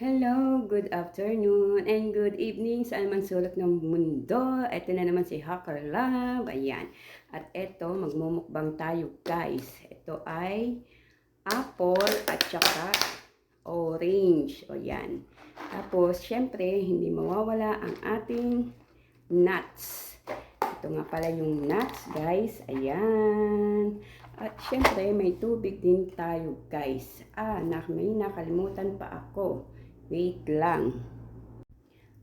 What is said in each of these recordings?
Hello, good afternoon, and good evening sa man sulok ng mundo. Ito na naman si Hacker Love. Ayan. At ito, magmumukbang tayo guys. Ito ay apple at saka orange. O yan. Tapos, syempre, hindi mawawala ang ating nuts. Ito nga pala yung nuts, guys. Ayan. At syempre, may tubig din tayo, guys. Ah, may nakalimutan pa ako. Wait lang.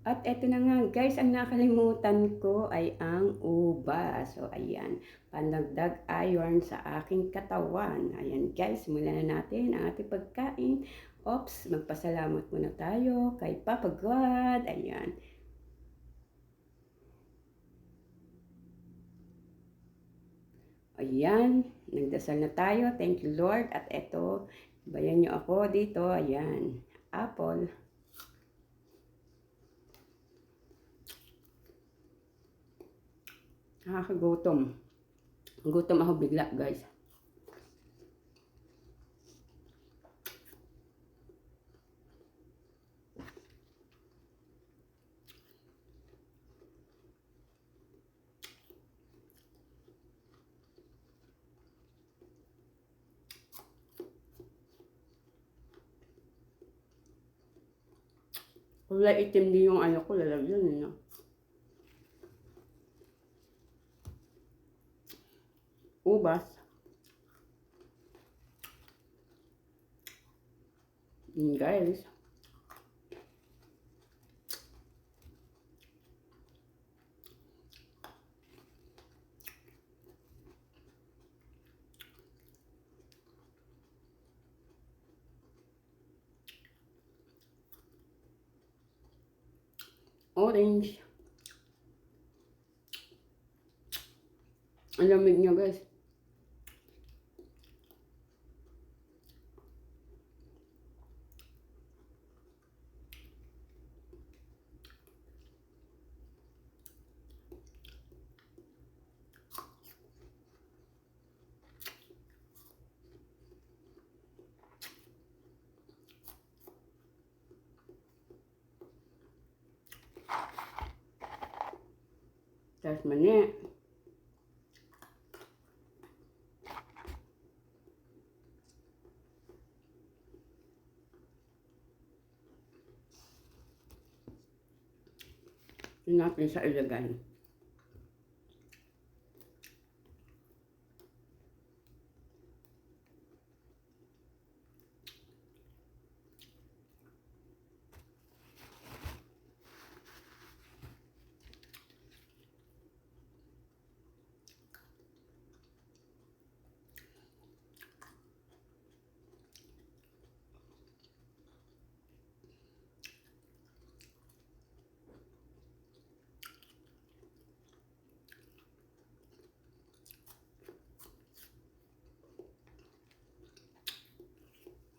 At eto na nga, guys, ang nakalimutan ko ay ang uba. So, ayan, pandagdag iron sa aking katawan. Ayan, guys, simulan na natin ang ating pagkain. Ops, magpasalamat muna tayo kay Papa God. Ayan. Ayan, nagdasal na tayo. Thank you, Lord. At eto, bayan niyo ako dito. Ayan, apple. Nakakagutom. Gutom ako bigla, guys. Kulay itim din yung ano ko, lalagyan eh, no? Ubas. Guys. Orange. Ang lamig niya guys. Tapos mani. Yun natin sa ilagay.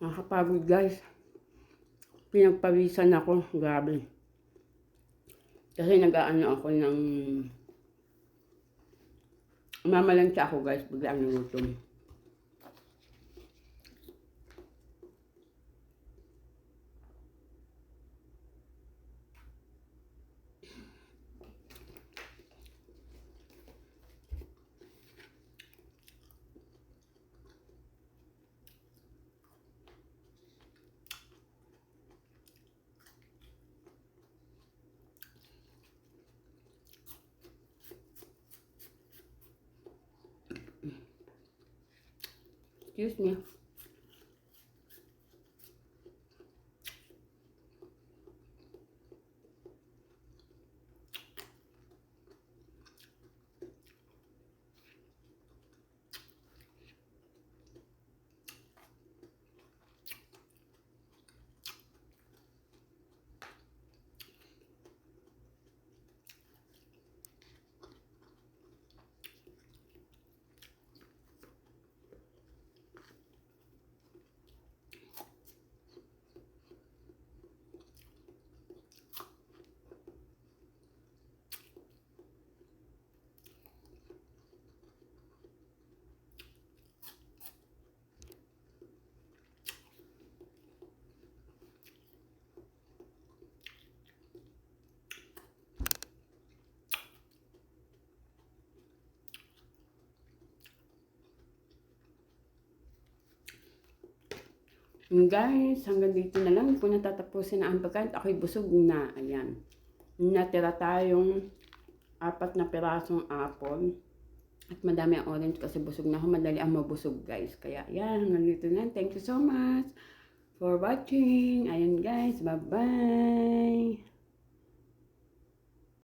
Nakakapagod guys. Pinagpawisan ako. Grabe. Kasi nag-aano ako ng... Mamalansya ako guys. Biglang nagutom. Excuse me. Guys, hanggang dito na lang. Kung natatapusin na ang pagkain, ako'y busog na. Ayan. Natira tayong apat na pirasong apple. At madami ang orange kasi busog na ako. Madali ang mabusog guys. Kaya yan, hanggang dito na. Thank you so much for watching. Ayan guys, bye-bye.